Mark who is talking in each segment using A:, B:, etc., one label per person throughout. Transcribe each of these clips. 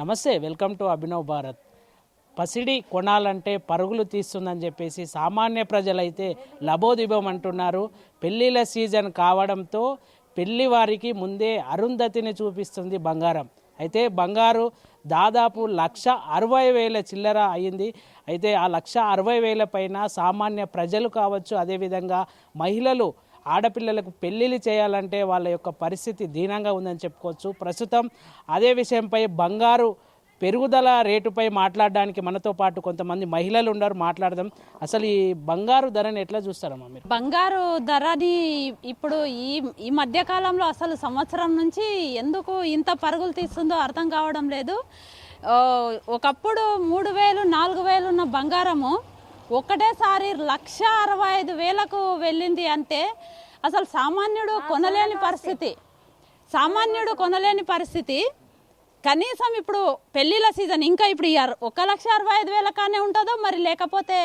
A: నమస్తే welcome to Abhinav Bharat. పసిడి కొనాలంటే పరుగులు తీస్తుందని చెప్పేసి సామాన్య ప్రజలైతే లబోదిబం అంటున్నారు. పెళ్ళిళ్ళ సీజన్ కావడంతో పెళ్ళి వారికి ముందే అరుంధతిని చూపిస్తుంది బంగారం. అయితే బంగారు దాదాపు లక్ష అరవై వేల చిల్లర అయింది. అయితే ఆ లక్ష అరవై వేల పైన సామాన్య ప్రజలు కావచ్చు అదేవిధంగా మహిళలు ఆడపిల్లలకు పెళ్ళిళ్ళు చేయాలంటే వాళ్ళ యొక్క పరిస్థితి దీనంగా ఉందని చెప్పుకోవచ్చు. ప్రస్తుతం అదే విషయంపై బంగారు పెరుగుదల రేటుపై మాట్లాడడానికి మనతో పాటు కొంతమంది మహిళలు ఉన్నారు. మాట్లాడదాం. అసలు ఈ బంగారు ధరని ఎట్లా చూస్తారమ్మా మీరు?
B: బంగారు ధరని ఇప్పుడు ఈ ఈ మధ్య కాలంలో అసలు సంవత్సరం నుంచి ఎందుకు ఇంత పరుగులు తీస్తుందో అర్థం కావడం లేదు. ఒకప్పుడు మూడు వేలు నాలుగు వేలు ఉన్న బంగారము ఒకటేసారి లక్ష అరవై ఐదు వేలకు వెళ్ళింది అంటే అసలు సామాన్యుడు కొనలేని పరిస్థితి. సామాన్యుడు కొనలేని పరిస్థితి. కనీసం ఇప్పుడు పెళ్ళిళ్ళ సీజన్ ఇంకా ఇప్పుడు ఒక లక్ష అరవై ఐదు వేల కానే ఉంటుందో మరి లేకపోతే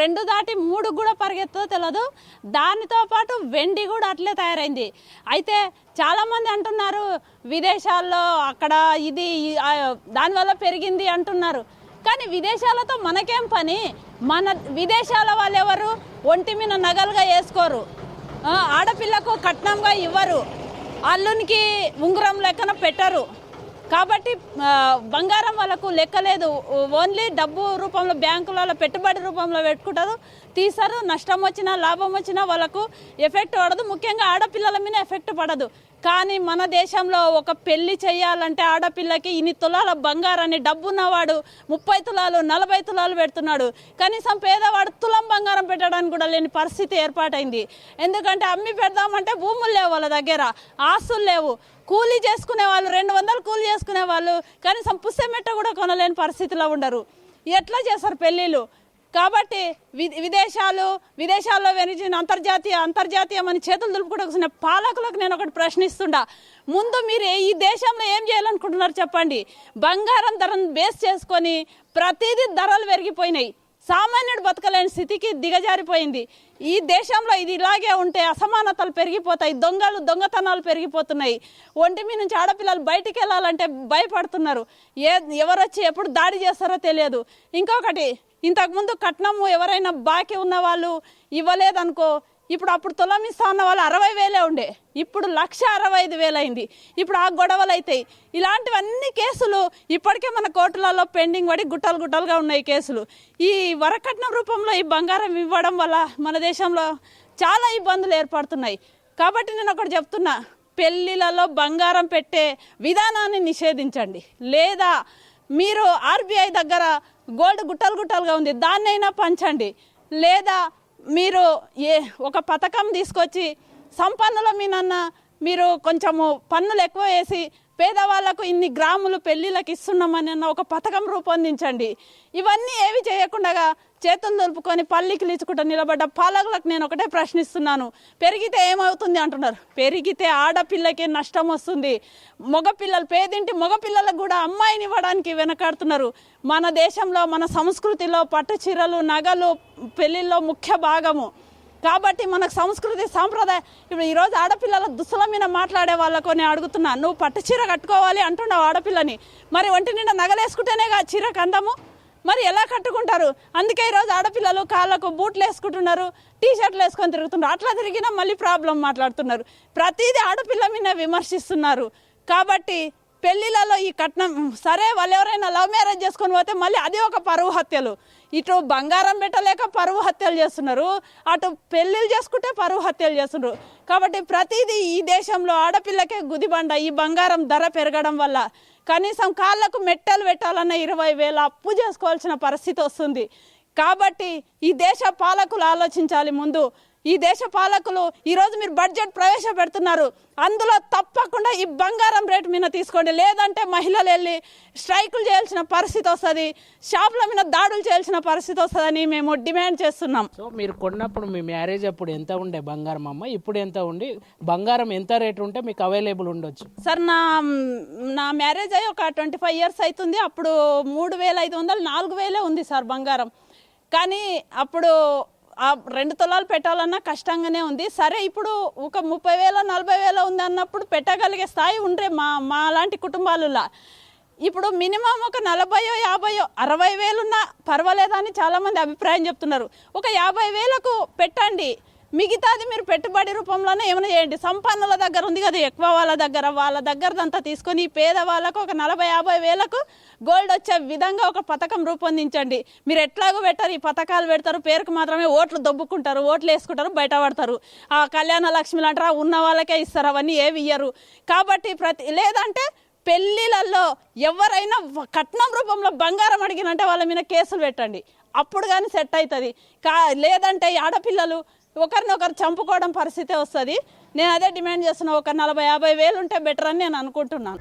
B: రెండు దాటి మూడు కూడా పరిగెత్తుందో తెలియదు దానితో పాటు వెండి కూడా అట్లే తయారైంది. అయితే చాలామంది అంటున్నారు విదేశాల్లో అక్కడ ఇది దానివల్ల పెరిగింది అంటున్నారు. కానీ విదేశాలతో మనకేం పని? మన విదేశాల వాళ్ళు ఎవరు? ఒంటి మీద నగలుగా వేసుకోరు. ఆడపిల్లకు కట్నంగా ఇవ్వరు. అల్లునికి ఉంగరం లెక్కన పెట్టరు. కాబట్టి బంగారం వాళ్ళకు లెక్కలేదు ఓన్లీ డబ్బు రూపంలో బ్యాంకులలో పెట్టుబడి రూపంలో పెట్టుకుంటారు. తీసారు నష్టం వచ్చినా లాభం వచ్చినా వాళ్ళకు ఎఫెక్ట్ పడదు. ముఖ్యంగా ఆడపిల్లల మీద ఎఫెక్ట్ పడదు. కానీ మన దేశంలో ఒక పెళ్ళి చేయాలంటే ఆడపిల్లకి ఇన్ని తులాల బంగారాన్ని డబ్బున్నవాడు ముప్పై తులాలు నలభై తులాలు పెడుతున్నాడు. కనీసం పేదవాడు తులం బంగారం పెట్టడానికి కూడా లేని పరిస్థితి ఏర్పాటైంది. ఎందుకంటే అమ్మి పెడదామంటే భూములు లేవు వాళ్ళ దగ్గర ఆస్తులు లేవు. కూలీ చేసుకునే వాళ్ళు రెండు వందలు కూలీ చేసుకునే వాళ్ళు కనీసం పుస్తమెట్ట కూడా కొనలేని పరిస్థితిలో ఉండరు. ఎట్లా చేస్తారు పెళ్ళిళ్ళు? కాబట్టి వి- విదేశాలు విదేశాల్లో వెనిచిన అంతర్జాతీయ అంతర్జాతీయం అని చేతులు దులుపుకోవడం పాలకులకు నేను ఒకటి ప్రశ్నిస్తుండా. ముందు మీరు ఈ దేశంలో ఏం చేయాలనుకుంటున్నారు చెప్పండి. బంగారం ధరను బేస్ చేసుకొని ప్రతిదీ ధరలు పెరిగిపోయినాయి. సామాన్యుడు బతకలేని స్థితికి దిగజారిపోయింది. ఈ దేశంలో ఇది ఇలాగే ఉంటే అసమానతలు పెరిగిపోతాయి దొంగలు దొంగతనాలు పెరిగిపోతున్నాయి. ఒంటి మీద నుంచి ఆడపిల్లలు బయటికి వెళ్ళాలంటే భయపడుతున్నారు. ఏ ఎవరొచ్చి ఎప్పుడు దాడి చేస్తారో తెలియదు. ఇంకొకటి ఇంతకుముందు కట్నము ఎవరైనా బాకీ ఉన్న వాళ్ళు ఇవ్వలేదనుకో ఇప్పుడు అప్పుడు తులం ఇస్తా ఉన్న వాళ్ళు అరవై వేలే ఉండే. ఇప్పుడు లక్ష అరవై ఐదు వేలు అయింది. ఇప్పుడు ఆ గొడవలు అవుతాయి ఇలాంటివన్నీ కేసులు ఇప్పటికే మన కోర్టులలో పెండింగ్ పడి గుట్టలు గుట్టలుగా ఉన్నాయి కేసులు. ఈ వరకట్నం రూపంలో ఈ బంగారం ఇవ్వడం వల్ల మన దేశంలో చాలా ఇబ్బందులు ఏర్పడుతున్నాయి. కాబట్టి నేను ఒకటి చెప్తున్నా పెళ్ళిళ్ళలో బంగారం పెట్టే విధానాన్ని నిషేధించండి. లేదా మీరు ఆర్బీఐ దగ్గర గోల్డ్ గుట్టలు గుట్టలుగా ఉంది దాన్నైనా పంచండి. లేదా మీరు ఏ ఒక పథకం తీసుకొచ్చి సంపన్నుల మీనన్న మీరు కొంచెము పన్నులు ఎక్కువ వేసి పేదవాళ్ళకు ఇన్ని గ్రాములు పెళ్ళిళ్ళకి ఇస్తున్నామని అన్న ఒక పథకం రూపొందించండి. ఇవన్నీ ఏవి చేయకుండా చేతులు దొలుపుకొని పల్లికి లీచుకుంటూ నిలబడ్డ పాలకులకు నేను ఒకటే ప్రశ్నిస్తున్నాను. పెరిగితే ఏమవుతుంది అంటున్నారు. పెరిగితే ఆడపిల్లకే నష్టం వస్తుంది. మగపిల్లలు పేదింటి మగపిల్లలకు కూడా అమ్మాయిని ఇవ్వడానికి వెనకాడుతున్నారు. మన దేశంలో మన సంస్కృతిలో పట్టు చీరలు నగలు పెళ్ళిళ్ళలో ముఖ్య భాగము. కాబట్టి మనకు సంస్కృతి సాంప్రదాయం ఇప్పుడు ఈరోజు ఆడపిల్లల దుస్తుల మీద మాట్లాడే వాళ్ళకు నేను అడుగుతున్నా నువ్వు పట్టు చీర కట్టుకోవాలి అంటున్నావు ఆడపిల్లని. మరి ఒంటి నిండా నగలేసుకుంటేనే కదా చీర కందము? మరి ఎలా కట్టుకుంటారు? అందుకే ఈరోజు ఆడపిల్లలు కాళ్ళకు బూట్లు వేసుకుంటున్నారు టీ షర్ట్లు వేసుకొని తిరుగుతున్నారు. అట్లా తిరిగినా మళ్ళీ ప్రాబ్లం మాట్లాడుతున్నారు. ప్రతిదీ ఆడపిల్ల మీద విమర్శిస్తున్నారు. కాబట్టి పెళ్ళిలలో ఈ కట్నం సరే వాళ్ళు ఎవరైనా లవ్ మ్యారేజ్ చేసుకొని పోతే మళ్ళీ అది ఒక పరువు హత్యలు. ఇటు బంగారం పెట్టలేక పరువు హత్యలు చేస్తున్నారు అటు పెళ్ళిళ్ళు చేసుకుంటే పరువు హత్యలు చేస్తున్నారు. కాబట్టి ప్రతిదీ ఈ దేశంలో ఆడపిల్లకే గుదిబండ ఈ బంగారం ధర పెరగడం వల్ల. కనీసం కాళ్ళకు మెట్టలు పెట్టాలన్న ఇరవై వేల అప్పు చేసుకోవాల్సిన పరిస్థితి వస్తుంది. కాబట్టి ఈ దేశ పాలకులు ఆలోచించాలి ముందు. ఈ దేశ పాలకులు ఈరోజు మీరు బడ్జెట్ ప్రవేశపెడుతున్నారు. అందులో తప్పకుండా ఈ బంగారం రేటు మీద తీసుకోండి. లేదంటే మహిళలు వెళ్ళి స్ట్రైకులు చేయాల్సిన పరిస్థితి వస్తుంది. షాపుల మీద దాడులు చేయాల్సిన పరిస్థితి వస్తుందని మేము డిమాండ్ చేస్తున్నాం.
A: సో మీరు కొన్నప్పుడు మీ మ్యారేజ్ అప్పుడు ఎంత ఉండే బంగారం అమ్మ? ఇప్పుడు ఎంత ఉండి? బంగారం ఎంత రేటు ఉంటే మీకు అవైలబుల్ ఉండొచ్చు?
B: సార్ నా నా మ్యారేజ్ అయ్యి ఒక ట్వంటీ ఫైవ్ ఇయర్స్ అవుతుంది అప్పుడు మూడు వేల ఐదు వందలు నాలుగు వేలే ఉంది సార్ బంగారం. కానీ అప్పుడు ఆ రెండు తులాలు పెట్టాలన్నా కష్టంగానే ఉంది. సరే ఇప్పుడు ఒక ముప్పై వేల నలభై వేల ఉంది అన్నప్పుడు పెట్టగలిగే స్థాయి ఉండే మా మా లాంటి కుటుంబాలలో. ఇప్పుడు మినిమం ఒక నలభయో యాభయో అరవై వేలున్నా పర్వాలేదని చాలామంది అభిప్రాయం చెప్తున్నారు. ఒక యాభై వేలకు పెట్టండి. మిగతాది మీరు పెట్టుబడి రూపంలోనే ఏమైనా చేయండి. సంపన్నుల దగ్గర ఉంది కదా ఎక్కువ వాళ్ళ దగ్గర. వాళ్ళ దగ్గరదంతా తీసుకొని పేదవాళ్ళకు ఒక నలభై యాభై వేలకు గోల్డ్ వచ్చే విధంగా ఒక పథకం రూపొందించండి. మీరు ఎట్లాగో పెట్టారు ఈ పథకాలు పెడతారు. పేరుకు మాత్రమే ఓట్లు దొబ్బుకుంటారు ఓట్లు వేసుకుంటారు బయటపడతారు ఆ కళ్యాణ లక్ష్మిలు అంటారా ఉన్న వాళ్ళకే ఇస్తారు అవన్నీ ఏవి ఇయ్యరు. కాబట్టి ప్రతి లేదంటే పెళ్ళిళ్ళల్లో ఎవరైనా కట్నం రూపంలో బంగారం అడిగినంటే వాళ్ళ మీద కేసులు పెట్టండి. అప్పుడు కానీ సెట్ అవుతుంది కా లేదంటే ఆడపిల్లలు ఒకరినొకరు చంపుకోవడం పరిస్థితి వస్తుంది. నేను అదే డిమాండ్ చేస్తున్నా ఒక నలభై యాభై వేలు ఉంటే బెటర్ అని నేను అనుకుంటున్నాను.